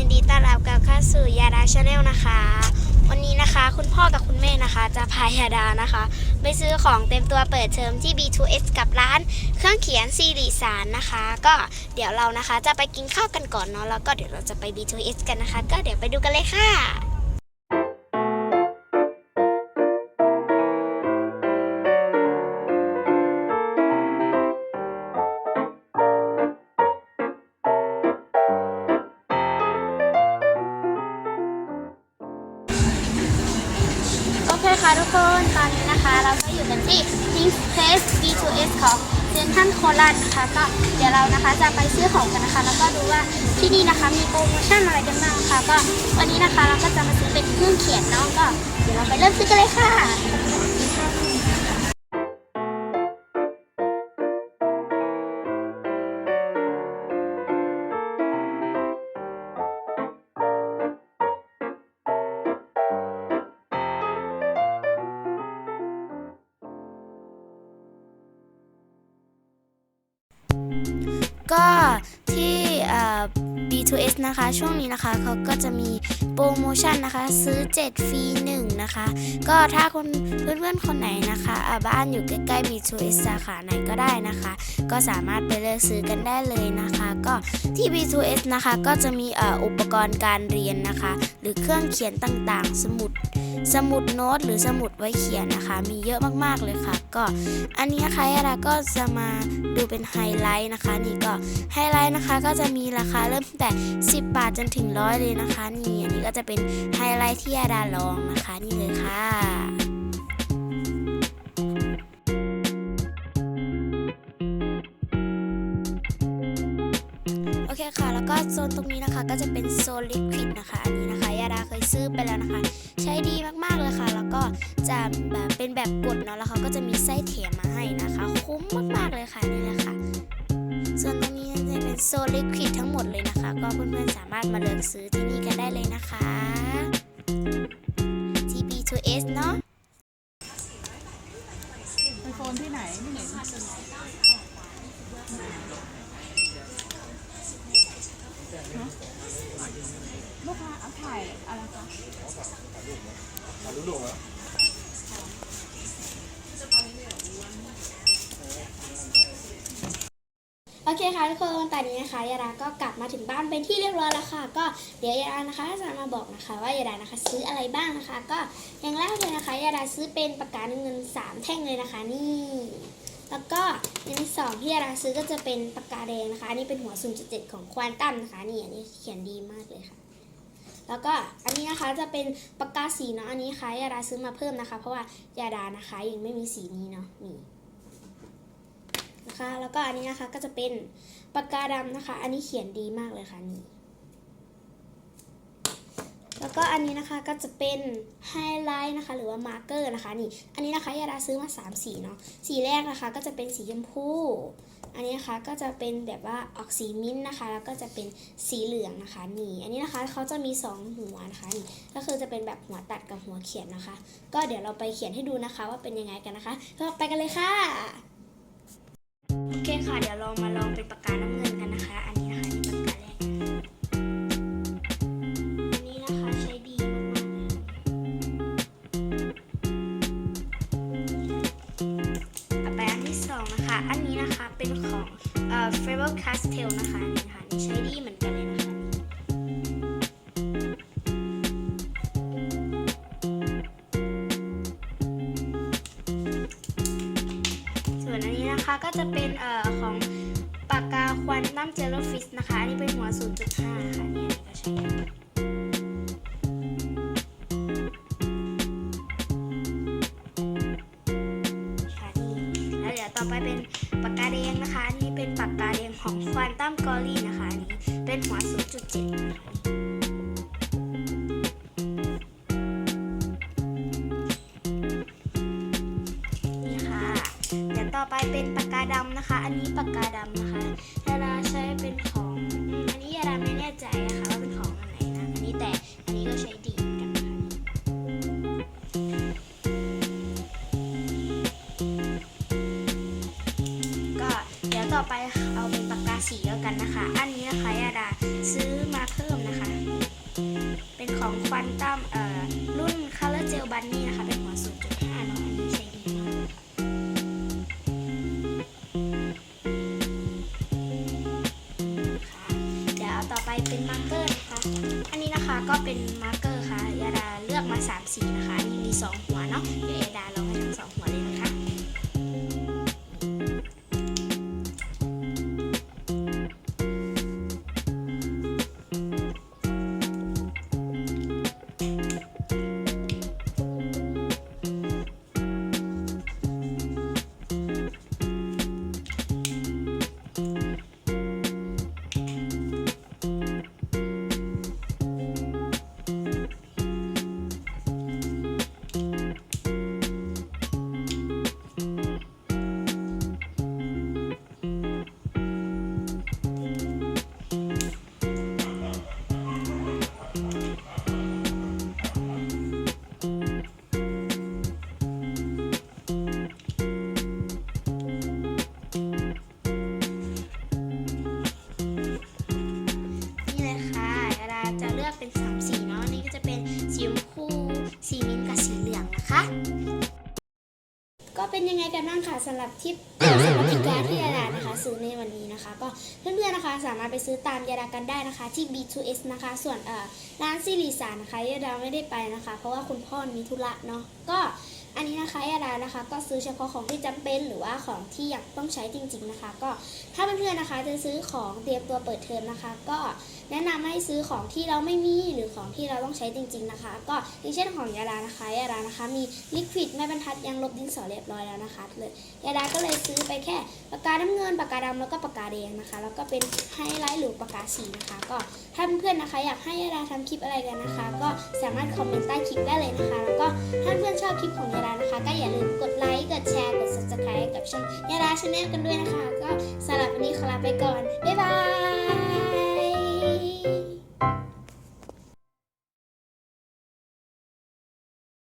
ยินดีต้อนรับกลับเข้าสู่ยาดาชาแนลนะคะ วันนี้นะคะคุณพ่อกับคุณแม่นะคะ จะพายาดานะคะ ไปซื้อของเต็มตัวเปิดเทอมที่ B2S กับร้าน เครื่องเขียนซีรีสารนะคะ ก็เดี๋ยวเรานะคะจะไปกินข้าวกันก่อนเนาะแล้วก็เดี๋ยวเราจะไป B2S กันนะคะ ก็เดี๋ยวไปดูกันเลยค่ะ โอเคค่ะทุกคน ตอนนี้นะคะเราก็อยู่กันที่ Pink Place B2S ของเซนทันโคราชนะคะก็เดี๋ยวเรานะคะจะไปซื้อของกันนะคะ แล้วก็ดูว่าที่นี่นะคะมีโปรโมชั่นอะไรกันบ้างค่ะก็วันนี้นะคะเราก็จะมาซื้อเป็นเครื่องเขียนเนาะก็เดี๋ยวเราไปเริ่มซื้อกันเลยค่ะ ก็ที่เอ่อ B2S นะคะ ช่วงนี้นะคะเขาก็จะมีโปรโมชั่นนะคะ ซื้อ 7 ฟรี 1 นะคะ ก็ถ้าคนเพื่อนๆ คนไหนนะคะอ่าบ้านอยู่ใกล้ๆ B2S สาขาไหนก็ได้นะคะ ก็สามารถไปเลือกซื้อกันได้เลยนะคะ ก็ที่ B2S นะคะก็จะมีเอ่ออุปกรณ์การเรียนนะคะ หรือเครื่องเขียนต่างๆ สมุดสมุดโน้ตหรือสมุดไว้เขียนนะคะ มีเยอะมากๆเลยค่ะ ก็อันนี้นะคะยาดาก็จะมาดูเป็นไฮไลท์นะคะ นี่ก็ไฮไลท์นะคะก็จะมีราคาเริ่มแต่10 บาทจนถึงร้อยเลยนะคะ นี่อันนี้ก็จะเป็นไฮไลท์ที่ยาดาลองนะคะนี่เลยค่ะโอเคค่ะ แล้วก็โซนตรงนี้นะคะก็จะเป็นโซนลิควิดนะคะ อันนี้นะคะยาดาเคยซื้อไปแล้วนะคะ ใช้ดีมากๆเลยค่ะ แล้วก็จะแบบเป็นแบบกดเนาะแล้วเขาก็จะมีไส้แถมมาให้นะคะ คุ้มมากๆเลยค่ะนี่แหละ โซนลิควิดทั้งหมดเลยนะคะ ก็เพื่อนๆสามารถมาเลือกซื้อที่นี่กันได้เลยนะคะ TB2S เนาะไปโฟนที่ไหนไม่เห็นลูกค้าเอาถ่ายอะไรคะโอ อเคค่ะทุกคนตอนนี้นะคะยาดาก็กลับมาถึงบ้านเป็นที่เรียบร้อยแล้วค่ะ ก็เดี๋ยวยาดานะคะจะมาบอกนะคะว่ายาดานะคะซื้ออะไรบ้างนะคะ ก็อย่างแรกเลยนะคะยาดาซื้อเป็นปากกาเงินสามแท่งเลยนะคะนี่แล้วก็อย่างที่สองที่ยาดาซื้อก็จะเป็นปากกาแดงนะคะอันนี้เป็นหัว 0.7 ของควอนตัมนะคะนี่อันนี้เขียนดีมากเลยค่ะ แล้วก็อันนี้นะคะจะเป็นปากกาสีเนาะอันนี้ค่ะยาดาซื้อมาเพิ่มนะคะ เพราะว่ายาดานะคะยังไม่มีสีนี้เนาะนี่ นะคะ แล้วก็อันนี้นะคะก็จะเป็นปากกาดำนะคะ อันนี้เขียนดีมากเลยค่ะนี่แล้วก็อันนี้นะคะก็จะเป็นไฮไลท์นะคะ หรือว่ามาร์กเกอร์นะคะนี่อันนี้นะคะยาดาซื้อมา 3 สีเนาะสีแรกนะคะ ก็จะเป็นสีชมพู อันนี้นะคะก็จะเป็นแบบว่าออกสีมิ้นนะคะ แล้วก็จะเป็นสีเหลืองนะคะนี่อันนี้นะคะเขาจะมี 2 หัวนะคะนี่ก็คือจะเป็นแบบหัวตัดกับหัวเขียนนะคะ ก็เดี๋ยวเราไปเขียนให้ดูนะคะว่าเป็นยังไงกันนะคะ ก็ไปกันเลยค่ะ เคค่ะ เดี๋ยวเรามาลองเป็นปากกาน้ำเงินกันนะคะ อันนี้นะคะนี่ปากกาแรกอันนี้นะคะใช้ดีมากๆเลยต่อไปอันที่สองนะคะ อันนี้นะคะเป็นของเอ่อ Faber Castell นะคะ นะคะก็จะเป็นเอ่อของปากกาควอนตัมเจลฟิสนะคะ อันนี้เป็นหัว 0.5 ค่ะนี่อันนี้ก็ใช้ได้ค่ะนี่แล้วเดี๋ยวต่อไปเป็นปากกาแดงนะคะ อันนี้เป็นปากกาแดงของควอนตัมกอรี่นะคะ อันนี้เป็นหัว 0.7นะคะ ต่อไปเป็นปากกาดำนะคะ อันนี้ปากกาดำนะคะยาดาใช้เป็นของอันนี้ยาดาไม่แน่ใจนะคะว่าเป็นของอันไหนนะอันนี้แต่อันนี้ก็ใช้ดีกันนะคะก็เดี๋ยวต่อไปเอาเป็นปากกาสีแล้วกันนะคะ อันนี้นะคะยาดาซื้อมาเพิ่มนะคะเอ่อรุ่น Color Gel Bunny นะคะเป็นหัว0.5เน ต่อไปเป็นมาร์กเกอร์นะคะ อันนี้นะคะก็เป็นมาร์กเกอร์ค่ะยาดาเลือกมา3สีนะคะอันนี้มี2หัวเนาะเดี๋ยวยาดาลองให้ทั้งสองหัวเลยนะคะ กันบ้างค่ะสำหรับทิปเอ่อสำหรับทิปการ์ดที่ยาดานะคะซื้อในวันนี้นะคะ ก็เพื่อนๆนะคะสามารถไปซื้อตามยาดากันได้นะคะ ที่ B2S นะคะ ส่วนเอ่อร้านซิริสานะคะยาดาไม่ได้ไปนะคะ เพราะว่าคุณพ่อมีธุระเนาะก็อันนี้นะคะยาดานะคะ ก็ซื้อเฉพาะของที่จำเป็นหรือว่าของที่อยากต้องใช้จริง ๆนะคะ ก็ถ้าเพื่อนๆนะคะจะซื้อของเตรียมตัวเปิดเทอมนะคะ ก็ แนะนำให้ซื้อของที่เราไม่มีหรือของที่เราต้องใช้จริง ๆนะคะ ก็อย่างเช่นของยาดานะคะยาดานะคะ มีลิควิดแม่บรรทัดยังลบดินสอเรียบร้อยแล้วนะคะเลยยาดาก็เลยซื้อไปแค่ปากกาน้ำเงินปากกาดำแล้วก็ปากกาแดงนะคะ แล้วก็เป็นไฮไลท์หรือปากกาสีนะคะ ก็ถ้าเพื่อนๆนะคะ อยากให้ยาดาทำคลิปอะไรกันนะคะ ก็สามารถคอมเมนต์ใต้คลิปได้เลยนะคะ แล้วก็ถ้าเพื่อนชอบคลิปของยาดานะคะ ก็อย่าลืมกดไลค์กดแชร์กด subscribe กับช่องยาดาชาแนลกันด้วยนะคะ ก็สำหรับวันนี้ขอลาไปก่อนบ๊ายบาย